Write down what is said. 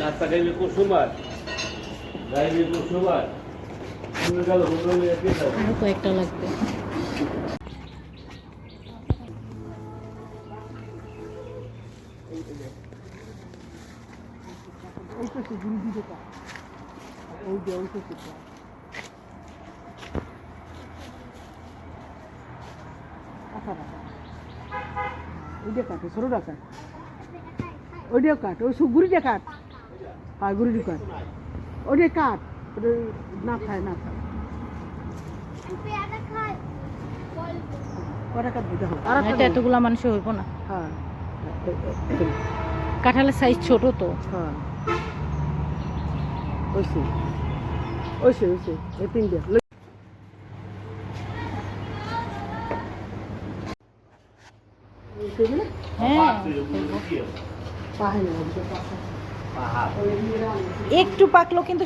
নাস্তা খাইলে কুসুমার গাইলে কুসুমার আরও আচ্ছা।, আচ্ছা। ওইটা কাট ছোটটা কাট। ওইটাও কাট ওই গুড়িটা কাট। হ্যাঁ গুড়িটা কাট। ওইটা কাট ওটা না খায় না খায়। এতগুলা মানুষ হইব না। হ্যাঁ। কাঁঠালের সাইজ ছোট তো। হ্যাঁ। ওইসে এই তিনটে হ্যাঁ পাহে না একটু পাকলো কিন্তু